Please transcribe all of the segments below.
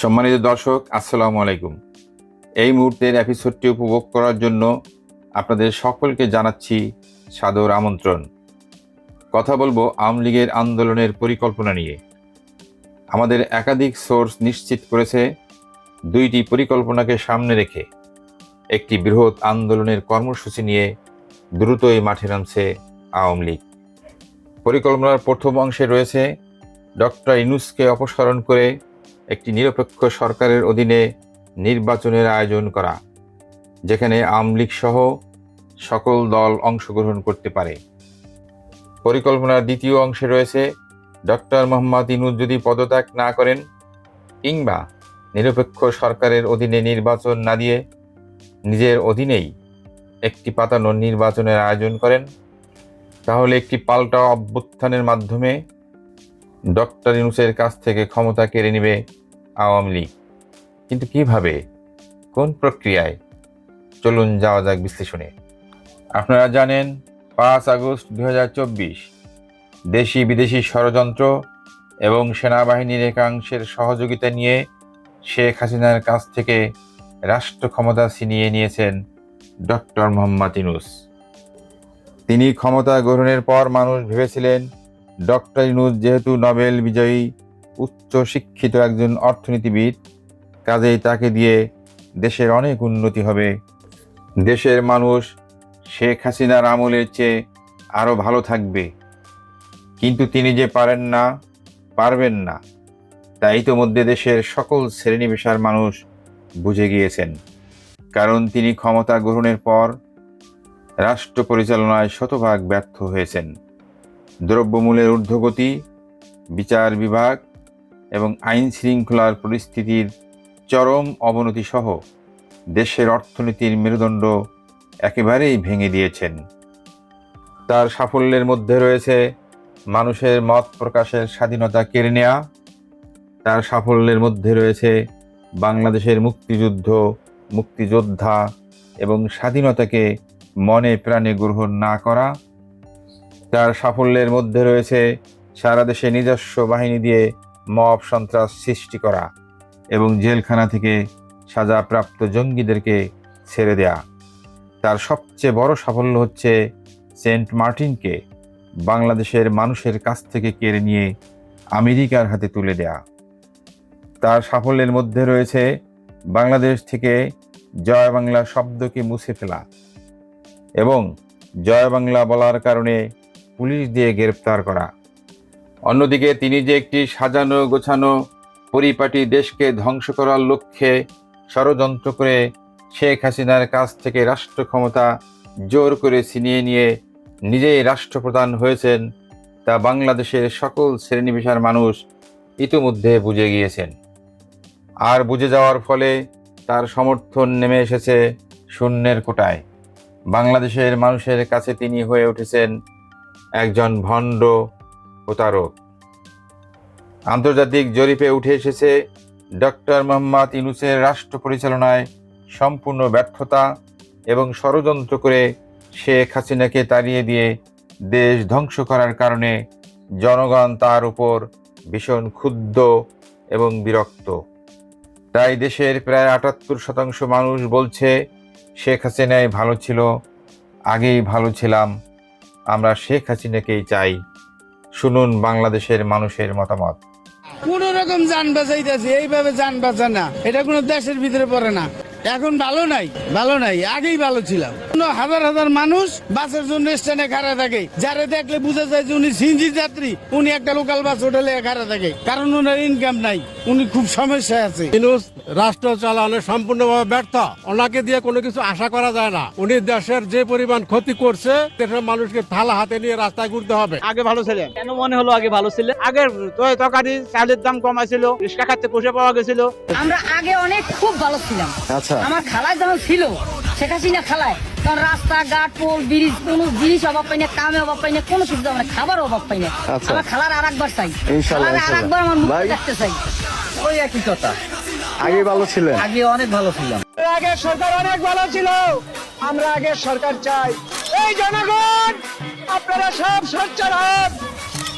সম্মানিত দর্শক, আসসালামু আলাইকুম। এই মুহূর্তের এপিসোডটি উপভোগ করার জন্য আপনাদের সকলকে জানাচ্ছি সাদর আমন্ত্রণ। কথা বলব আওয়ামী লীগের আন্দোলনের পরিকল্পনা নিয়ে। আমাদের একাধিক সোর্স নিশ্চিত করেছে দুইটি পরিকল্পনাকে সামনে রেখে। একটি বৃহৎ আন্দোলনের কর্মসূচি নিয়ে দ্রুতই মাঠে নামছে আওয়ামী লীগ। পরিকল্পনার প্রথম অংশে রয়েছে ডক্টর ইনুসকে অপসারণ করে একটি নিরপেক্ষ সরকারের অধীনে নির্বাচনের আয়োজন করা, যেখানে আওয়ামী লীগ সহ সকল দল অংশগ্রহণ করতে পারে। পরিকল্পনার দ্বিতীয় অংশে রয়েছে ডক্টর মোহাম্মদ ইনুস যদি পদত্যাগ না করেন, কিংবা নিরপেক্ষ সরকারের অধীনে নির্বাচন না দিয়ে নিজের অধীনেই একটি পাতানো নির্বাচনের আয়োজন করেন, তাহলে একটি পাল্টা অভ্যুত্থানের মাধ্যমে ডক্টর ইউনুসের কাছ থেকে ক্ষমতা কেড়ে নেবে আওয়ামী লীগ। কিন্তু কীভাবে? কোন প্রক্রিয়ায়? চলুন যাওয়া যাক বিশ্লেষণে। আপনারা জানেন, পাঁচ আগস্ট দু হাজার চব্বিশ, দেশি বিদেশি ষড়যন্ত্র এবং সেনাবাহিনীর একাংশের সহযোগিতা নিয়ে শেখ হাসিনার কাছ থেকে রাষ্ট্র ক্ষমতা ছিনিয়ে নিয়েছেন ডক্টর মোহাম্মদ ইনুস তিনি ক্ষমতা গ্রহণের পর মানুষ ভেবেছিলেন ডক্টর ইনুস যেহেতু নোবেল বিজয়ী, উচ্চ শিক্ষিত একজন অর্থনীতিবিদ, কাজেই তাকে দিয়ে দেশের অনেক উন্নতি হবে। দেশের মানুষ শেখ হাসিনার আমলের চেয়ে আরও ভালো থাকবে। কিন্তু তিনি যে পারেন না, পারবেন না, তা ইতোমধ্যে দেশের সকল শ্রেণি পেশার মানুষ বুঝে গিয়েছেন। কারণ তিনি ক্ষমতা গ্রহণের পর রাষ্ট্র পরিচালনায় শতভাগ ব্যর্থ হয়েছেন। দ্রব্যমূল্যের ঊর্ধ্বগতি, বিচার বিভাগ এবং আইন শৃঙ্খলার পরিস্থিতির চরম অবনতি সহ দেশের অর্থনীতির মেরুদণ্ড একেবারেই ভেঙে দিয়েছেন। তার সাফল্যের মধ্যে রয়েছে মানুষের মত প্রকাশের স্বাধীনতা কেড়ে নেওয়া তার সাফল্যের মধ্যে রয়েছে বাংলাদেশের মুক্তিযুদ্ধ, মুক্তিযোদ্ধা এবং স্বাধীনতাকে মনে প্রাণে গ্রহণ না করা তার সাফল্যের মধ্যে রয়েছে সারা দেশে নিজস্ব বাহিনী দিয়ে মব সন্ত্রাস সৃষ্টি করা এবং জেলখানা থেকে সাজাপ্রাপ্ত জঙ্গিদেরকে ছেড়ে দেয়া। তার সবচেয়ে বড় সাফল্য হচ্ছে সেন্ট মার্টিনকে বাংলাদেশের মানুষের কাছ থেকে কেড়ে নিয়ে আমেরিকার হাতে তুলে দেয়া। তার সাফল্যের মধ্যে রয়েছে বাংলাদেশ থেকে জয় বাংলা শব্দকে মুছে ফেলা এবং জয় বাংলা বলার কারণে পুলিশ দিয়ে গ্রেপ্তার করা। অন্যদিকে তিনি যে একটি সাজানো গোছানো পরিপাটি দেশকে ধ্বংস করার লক্ষ্যে ষড়যন্ত্র করে শেখ হাসিনার কাছ থেকে রাষ্ট্র ক্ষমতা জোর করে ছিনিয়ে নিয়ে নিজেই রাষ্ট্রপ্রধান হয়েছেন, তা বাংলাদেশের সকল শ্রেণি পেশার মানুষ ইতিমধ্যে বুঝে গিয়েছেন। আর বুঝে যাওয়ার ফলে তার সমর্থন নেমে এসেছে শূন্যের কোটায়। বাংলাদেশের মানুষের কাছে তিনি হয়ে উঠেছেন একজন ভণ্ড প্রতারক। আন্তর্জাতিক জরিপে উঠে এসেছে, ডক্টর মোহাম্মদ ইনুসের রাষ্ট্র পরিচালনায় সম্পূর্ণ ব্যর্থতা এবং ষড়যন্ত্র করে শেখ হাসিনাকে তাড়িয়ে দিয়ে দেশ ধ্বংস করার কারণে জনগণ তার উপর ভীষণ ক্ষুব্ধ এবং বিরক্ত। তাই দেশের প্রায় আটাত্তর শতাংশ মানুষ বলছে, শেখ হাসিনাই ভালো ছিল, আগেই ভালো ছিলাম। আমরা শেখ হাসিনাকেই চাই। শুনুন বাংলাদেশের মানুষের মতামত। কোন রকম যান বাঁচাইতেছে, এইভাবে যান বাঁচা না। এটা কোনো দেশের ভিতরে পড়ে না। এখন ভালো নাই ভালো নাই, আগেই ভালো ছিলাম। হাজার হাজার মানুষ বাসের জন্য স্ট্যান্ডে খাড়া থাকে। যারা দেখলে বোঝা যায় যে উনি সিনজি যাত্রী উনি একটা লোকাল বাস হোটেলে খাড়া থাকে। কারণ ওনার ইনকাম নাই উনি খুব সমস্যায় আছে। রাষ্ট্র চালানো সম্পূর্ণভাবে ব্যর্থ। ওনাকে দিয়ে কোনো কিছু আশা করা যায় না। উনি দেশের যে পরিমাণ ক্ষতি করছে দেশের মানুষকে থালা হাতে নিয়ে রাস্তায় ঘুরতে হবে। আগে ভালো ছিলেন। কেন মনে হলো আগে ভালো ছিলেন? আগে তরকারি চালের দাম কম আছিল রিক্সা খাতে পোষে পাওয়া গেছিল। আমরা আগে অনেক খুব ভালো ছিলাম। আচ্ছা। আমার খালায় যখন ছিল শেখ হাসিনা খালায়। তখন রাস্তা ঘাট পোল ব্রিজ কোনো জিনিস অভাব পাই না কামে অভাব পাই না কোনো সুবিধা মানে খাবার অভাব পাই না। আচ্ছা। আমার খালার আর একবার চাই খালার আর একবার আমার মুখ? দেখতে চাই। ওই একই কথা। আগে ভালো ছিলেন? আগে অনেক ভালো ছিলাম। আগে সরকার অনেক ভালো ছিল। আমরা আগে সরকার চাই। এই জনগণ আপনারা সব সোচ্চার হন।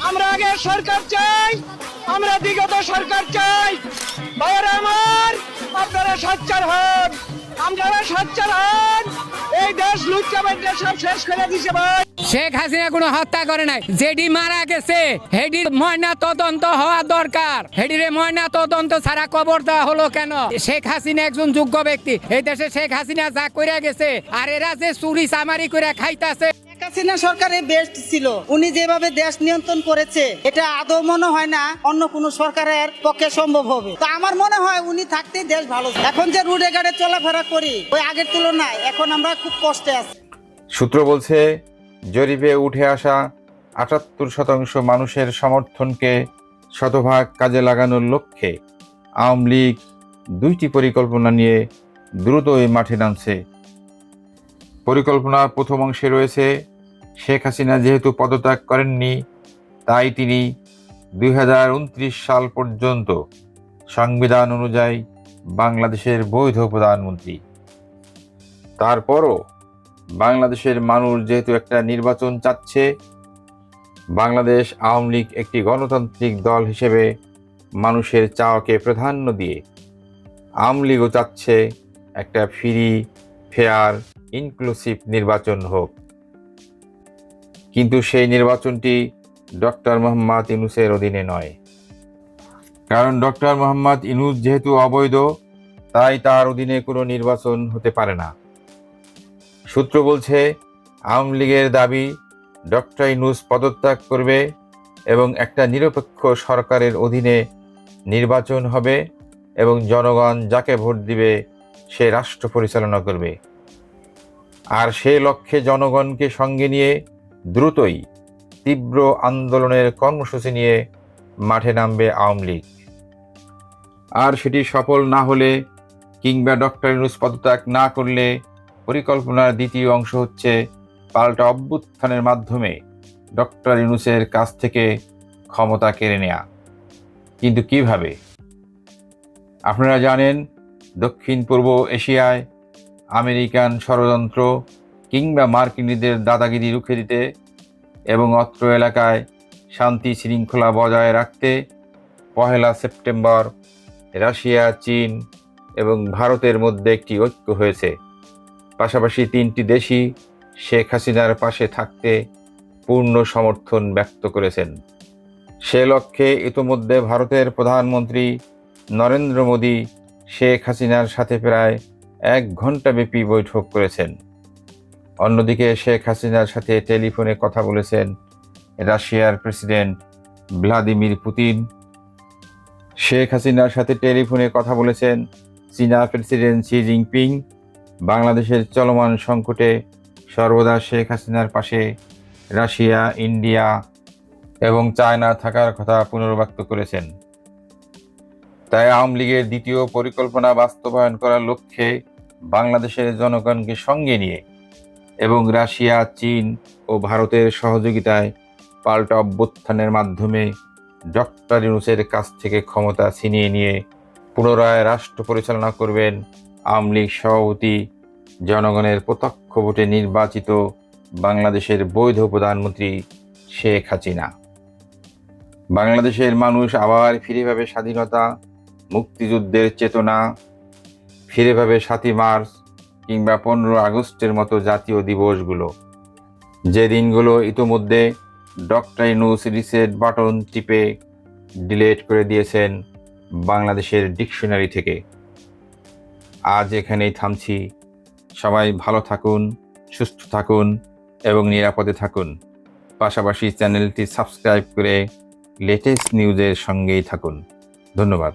আমরা আগে সরকার চাই। আমরা বিগত সরকার চাই। ভাইয়েরা আমার আপনারা সচ্চার হন। এই দেশ সব শেষ করে দিছে ভাই। শেখ হাসিনা কোনো হত্যা করে নাই। মারা গেছে। হেডির ময়না তদন্ত হওয়া দরকার। হেডিরে ময়না তদন্ত ছাড়া কবর দেওয়া হলো কেন? শেখ হাসিনা একজন যোগ্য ব্যক্তি। এই দেশে শেখ হাসিনা যা করে গেছে, আর এরা যে চুরি চামারি করে খাইতাছে হাসিনা সরকারের বেস্ট ছিল। উনি যেভাবে দেশ নিয়ন্ত্রণ করেছে, এটা আদৌ মনে হয় না অন্য কোন সরকারের পক্ষে সম্ভব হবে। তো আমার মনে হয় উনি থাকতেই দেশ ভালো। এখন যে রুডে গাড়ে চলাফেরা করি, ওই আগের তুলনায় এখন আমরা খুব কষ্টে আছি। সূত্র বলছে, জরিপে উঠে আসা আটাত্তর শতাংশ মানুষের সমর্থনকে শতভাগ কাজে লাগানোর লক্ষ্যে আওয়ামী লীগ দুইটি পরিকল্পনা নিয়ে দ্রুত দ্রুতই মাঠে নামছে। পরিকল্পনার প্রথম অংশে রয়েছে শেখ হাসিনা যেহেতু পদত্যাগ করেননি, তাই তিনি দুই হাজার উনত্রিশ সাল পর্যন্ত সংবিধান অনুযায়ী বাংলাদেশের বৈধ প্রধানমন্ত্রী। তারপরও বাংলাদেশের মানুষ যেহেতু একটা নির্বাচন চাচ্ছে, বাংলাদেশ আওয়ামী লীগ একটি গণতান্ত্রিক দল হিসেবে মানুষের চাওয়াকে প্রাধান্য দিয়ে আওয়ামী লীগও চাচ্ছে একটা ফ্রি, ফেয়ার, ইনক্লুসিভ নির্বাচন হোক। কিন্তু সেই নির্বাচনটি ডক্টর মোহাম্মদ ইনুসের অধীনে নয়। কারণ ডক্টর মোহাম্মদ ইনুস যেহেতু অবৈধ, তাই তার অধীনে কোনো নির্বাচন হতে পারে না। সূত্র বলছে, আওয়ামী লীগের দাবি, ডক্টর ইনুস পদত্যাগ করবে এবং একটা নিরপেক্ষ সরকারের অধীনে নির্বাচন হবে এবং জনগণ যাকে ভোট দিবে, সে রাষ্ট্র পরিচালনা করবে। আর সে লক্ষ্যে জনগণকে সঙ্গে নিয়ে দ্রুতই তীব্র আন্দোলনের কর্মসূচি নিয়ে মাঠে নামবে আওয়ামী লীগ। আর সেটি সফল না হলে কিংবা ডক্টর ইনুস পদত্যাগ না করলে পরিকল্পনার দ্বিতীয় অংশ হচ্ছে পাল্টা অভ্যুত্থানের মাধ্যমে ডক্টর ইউনুসের কাছ থেকে ক্ষমতা কেড়ে নেয়া। কিন্তু কীভাবে? আপনারা জানেন দক্ষিণ পূর্ব এশিয়ায় আমেরিকান ষড়যন্ত্র কিংবা মার্কিনীদের দাদাগিরি রুখে দিতে এবং অত্র এলাকায় শান্তি শৃঙ্খলা বজায় রাখতে পহেলা সেপ্টেম্বর রাশিয়া, চীন এবং ভারতের মধ্যে একটি ঐক্য হয়েছে। পাশাপাশি তিনটি দেশই শেখ হাসিনার পাশে থাকতে পূর্ণ সমর্থন ব্যক্ত করেছেন। সে লক্ষ্যে ইতোমধ্যে ভারতের প্রধানমন্ত্রী নরেন্দ্র মোদী শেখ হাসিনার সাথে প্রায় এক ঘন্টাব্যাপী বৈঠক করেছেন। অন্যদিকে শেখ হাসিনার সাথে টেলিফোনে কথা বলেছেন রাশিয়ার প্রেসিডেন্ট ভ্লাদিমির পুতিন। শেখ হাসিনার সাথে টেলিফোনে কথা বলেছেন চীনা প্রেসিডেন্ট শি জিনপিং। বাংলাদেশের চলমান সংকটে সর্বদা শেখ হাসিনার পাশে রাশিয়া, ইন্ডিয়া এবং চায়না থাকার কথা পুনর্ব্যক্ত করেছেন। তাই আওয়ামী লীগের দ্বিতীয় পরিকল্পনা বাস্তবায়ন করার লক্ষ্যে বাংলাদেশের জনগণকে সঙ্গে নিয়ে এবং রাশিয়া, চীন ও ভারতের সহযোগিতায় পাল্টা অভ্যুত্থানের মাধ্যমে ডক্টর ইউনুসের কাছ থেকে ক্ষমতা ছিনিয়ে নিয়ে পুনরায় রাষ্ট্র পরিচালনা করবেন আওয়ামী লীগ সভাপতি, জনগণের প্রত্যক্ষ ভোটে নির্বাচিত বাংলাদেশের বৈধ প্রধানমন্ত্রী শেখ হাসিনা। বাংলাদেশের মানুষ আবার ফিরে পাবে স্বাধীনতা, মুক্তিযুদ্ধের চেতনা, ফিরে পাবে সাতই মার্চ কিংবা পনেরো আগস্টের মতো জাতীয় দিবসগুলো। যে দিনগুলো ইতোমধ্যে ডক্টর রিসেট বাটন টিপে ডিলেট করে দিয়েছেন বাংলাদেশের ডিকশনারি থেকে। আজ এখানেই থামছি। সবাই ভালো থাকুন, সুস্থ থাকুন এবং নিরাপদে থাকুন। পাশাপাশি চ্যানেলটি সাবস্ক্রাইব করে লেটেস্ট নিউজের সঙ্গেই থাকুন। ধন্যবাদ।